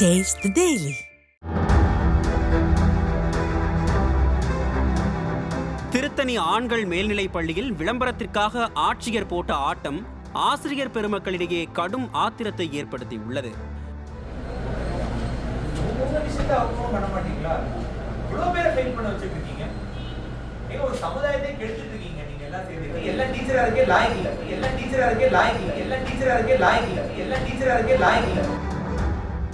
Taste the Daily. Tiruttani ஆண்கள் மேல்நிலைப் பள்ளியில் விளம்பரத்திற்காக ஆட்சியர் போட்ட ஆட்டம் ஆசிரியர் பெருமக்களிடையே கடும் ஆத்திரத்தை ஏற்படுத்தியுள்ளது. எல்லா டீச்சரா இருக்கே லாயக் இல்ல. எல்லா டீச்சரா இருக்கே லாயக் இல்ல. எல்லா டீச்சரா இருக்கே லாயக் இல்ல. எல்லா டீச்சரா இருக்கே லாயக் இல்ல.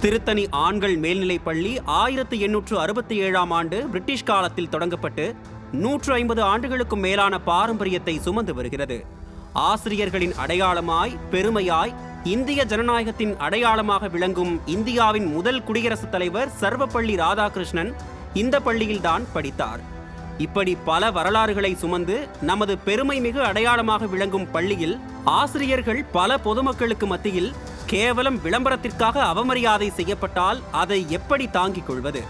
திருத்தணி ஆண்கள் மேல்நிலைப் பள்ளி ஆயிரத்தி எண்ணூற்று அறுபத்தி ஏழாம் ஆண்டு பிரிட்டிஷ் காலத்தில் தொடங்கப்பட்டு நூற்று ஐம்பது ஆண்டுகளுக்கும் மேலான பாரம்பரியத்தை சுமந்து வருகிறது. ஆசிரியர்களின் அடையாளமாய் பெருமையாய் இந்திய ஜனநாயகத்தின் அடையாளமாக விளங்கும் இந்தியாவின் முதல் குடியரசுத் தலைவர் சர்வப்பள்ளி ராதாகிருஷ்ணன் இந்த பள்ளியில்தான் படித்தார். இப்படி பல வரலாறுகளை சுமந்து நமது பெருமை மிகு அடையாளமாக விளங்கும் பள்ளியில் ஆசிரியர்கள் பல பொதுமக்களுக்கு மத்தியில் கேவலம் விளம்பரத்திற்காக அவமரியாதை செய்யப்பட்டால் அதை எப்படி தாங்கிக் கொள்வது?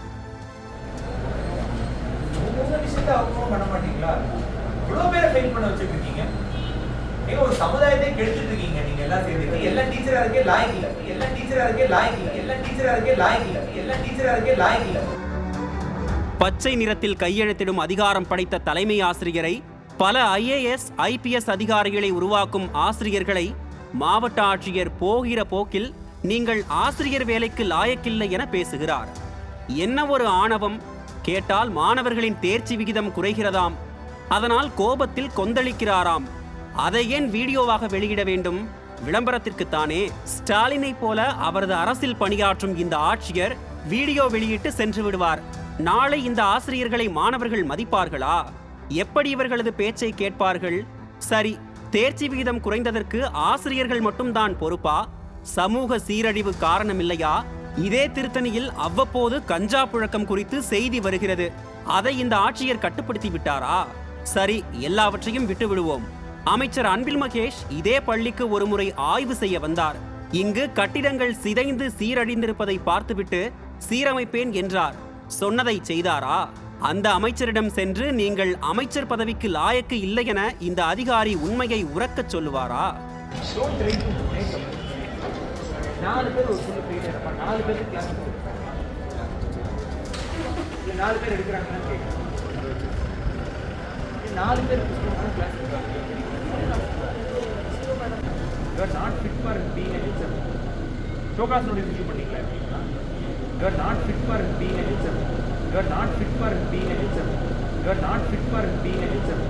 பச்சை நிறத்தில் கையெழுத்திடும் அதிகாரம் படைத்த தலைமை ஆசிரியரை பல ஐஏஎஸ் ஐபிஎஸ் அதிகாரிகளை உருவாக்கும் ஆசிரியர்களை மாவட்ட ஆட்சியர் போகிற போக்கில் நீங்கள் ஆசிரியர் வேலைக்கு லாயக்கில்லை என பேசுகிறார். என்ன ஒரு ஆணவம்? கேட்டால் மாணவர்களின் தேர்ச்சி விகிதம் குறைகிறதாம். அதனால் கோபத்தில் கொந்தளிக்கிறாராம். அதை ஏன் வீடியோவாக வெளியிட வேண்டும்? விளம்பரத்திற்குத்தானே ஸ்டாலினை போல அவரது அரசில் பணியாற்றும் இந்த ஆட்சியர் வீடியோ வெளியிட்டு சென்று விடுவார். நாளை இந்த ஆசிரியர்களை மாணவர்கள் மதிப்பார்களா? எப்படி இவர்களது பேச்சை கேட்பார்கள்? சரி தேர்ச்சி விகிதம் குறைந்ததற்கு ஆசிரியர்கள் மட்டும்தான் பொறுப்பா? சமூக சீரழிவு காரணமில்லையா? இதே திருத்தணியில் அவ்வப்போது கஞ்சா புழக்கம் குறித்து செய்தி வருகிறது. அதை இந்த ஆட்சியர் கட்டுப்படுத்தி விட்டாரா? சரி எல்லாவற்றையும் விட்டு விடுவோம் அமைச்சர் அன்பில் மகேஷ் இதே பள்ளிக்கு ஒருமுறை ஆய்வு செய்ய வந்தார். இங்கு கட்டிடங்கள் சிதைந்து சீரழிந்திருப்பதை பார்த்துவிட்டு சீரமைப்பேன் என்றார். சொன்னதை செய்தாரா? அந்த அமைச்சரிடம் சென்று நீங்கள் அமைச்சர் பதவிக்கு லாயக்கு இல்லை என இந்த அதிகாரி உண்மையை உறக்கச் சொல்லுவாரா? நாலு பேர் நாலு பேர் நாலு பேர் not fit for being notice issue you are not fit for being you are not fit for being a teacher you are not fit for being a teacher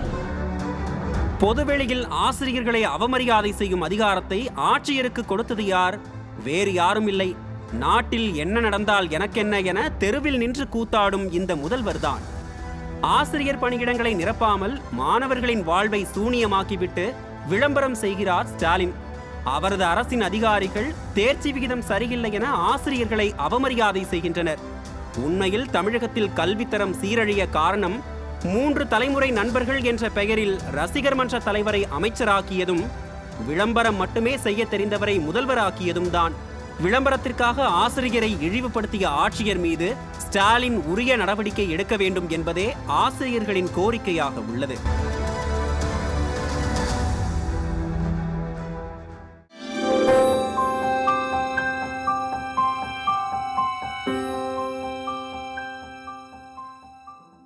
பொதுவெளியில் ஆசிரியர்களை அவமரியாதை செய்யும் அதிகாரத்தை ஆட்சியருக்கு கொடுத்தது யார்? வேறு யாரும் இல்லை. நாட்டில் என்ன நடந்தால் எனக்கென்ன என தெருவில் நின்று கூத்தாடும் இந்த முதல்வர்தான் ஆசிரியர் பணியிடங்களை நிரப்பாமல் மாணவர்களின் வாழ்வை சூனியமாக்கிவிட்டு விளம்பரம் செய்கிறார் ஸ்டாலின். அவரது அரசின் அதிகாரிகள் தேர்ச்சி விகிதம் சரியில்லை என ஆசிரியர்களை அவமரியாதை செய்கின்றனர். உண்மையில் தமிழகத்தில் கல்வித்தரம் சீரழிய காரணம் மூன்று தலைமுறை நண்பர்கள் என்ற பெயரில் ரசிகர் மன்ற தலைவரை அமைச்சராக்கியதும் விளம்பரம் மட்டுமே செய்ய தெரிந்தவரை முதல்வராக்கியதும் தான். விளம்பரத்திற்காக ஆசிரியரை இழிவுபடுத்திய ஆட்சியர் மீது ஸ்டாலின் உரிய நடவடிக்கை எடுக்க வேண்டும் என்பதே ஆசிரியர்களின் கோரிக்கையாக உள்ளது.